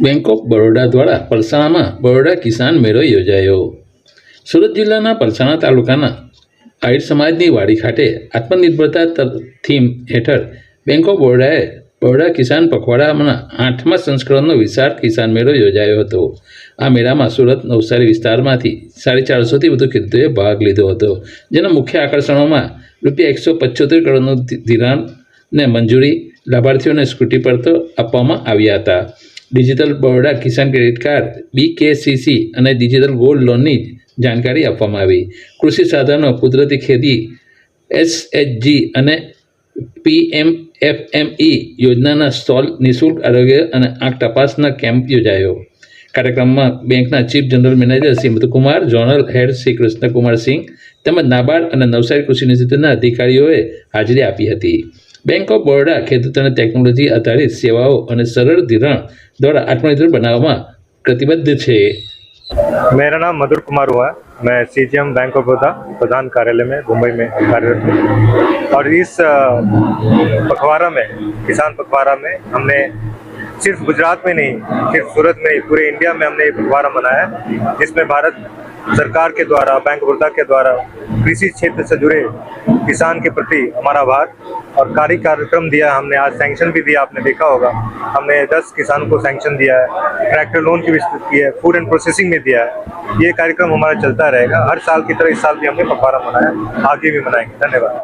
Bank of Baroda દ્વારા પલસાણામાં બરોડા કિસાન મેળો યોજાયો. સુરત જિલ્લાના પલસાણા તાલુકાના આહિર સમાજની વાડી ખાતે આત્મનિર્ભરતા થીમ હેઠળ બેંક ઓફ બરોડાએ બરોડા કિસાન પખવાડાના આઠમા સંસ્કરણનો વિશાળ કિસાન મેળો યોજાયો હતો. આ મેળામાં સુરત નવસારી વિસ્તારમાંથી સાડી ચારસોથી વધુ ખેડૂતોએ ભાગ લીધો હતો, જેના મુખ્ય આકર્ષણોમાં રૂપિયા એકસો પચોતેર કરોડનું ધિરાણને મંજૂરી લાભાર્થીઓને સ્કૂટી પર તો આપવામાં આવ્યા હતા. Digital Baroda Kisan credit card BKCC અને ડિજિટલ ગોલ્ડ લોનની જાણકારી આપવામાં આવી. કૃષિ સાધનો, કુદરતી ખેતી એસએચજી અને પીએમ એફએમઈ યોજનાના સ્ટોલ, નિઃશુલ્ક આરોગ્ય અને આંખ તપાસના કેમ્પ યોજાયો. કાર્યક્રમમાં બેંકના chief general manager Shri Madhukumar zonal head Shri Krishnakumar Singh તેમજ નાબાર્ડ અને નવસારી કૃષિ યુનિવર્સિટીના અધિકારીઓએ હાજરી આપી હતી. બેંક ઓફ બરોડા ખેડૂતોને ટેકનોલોજી આધારિત સેવાઓ અને સરળ ધિરાણ દ્વારા આત્મનિર્ભર બનાવવામાં પ્રતિબદ્ધ છે मेरा नाम मधुर कुमार हुआ है मैं सीजीएम बैंक ऑफ बड़ौदा प्रधान कार्यालय में मुंबई में कार्यरत हूँ और इस अ, पखवाड़ा में किसान पखवाड़ा में हमने सिर्फ गुजरात में नहीं सिर्फ सूरत में नहीं पूरे इंडिया में हमने ये पखवाड़ा मनाया है जिसमें भारत सरकार के द्वारा, बैंक बड़ौदा के द्वारा, कृषि क्षेत्र से जुड़े किसान के प्रति हमारा आभार और कार्य कार्यक्रम दिया हमने आज सैंक्शन भी दिया, आपने देखा होगा। हमने 10 किसान को सैंक्शन दिया है। ट्रैक्टर लोन की विस्तृत की है फ़ूड एंड प्रोसेसिंग में दिया है। ये कार्यक्रम हमारा चलता रहेगा। हर साल की तरह इस साल भी हमने पखवाड़ा मनाया। आगे भी मनाएँगे। धन्यवाद।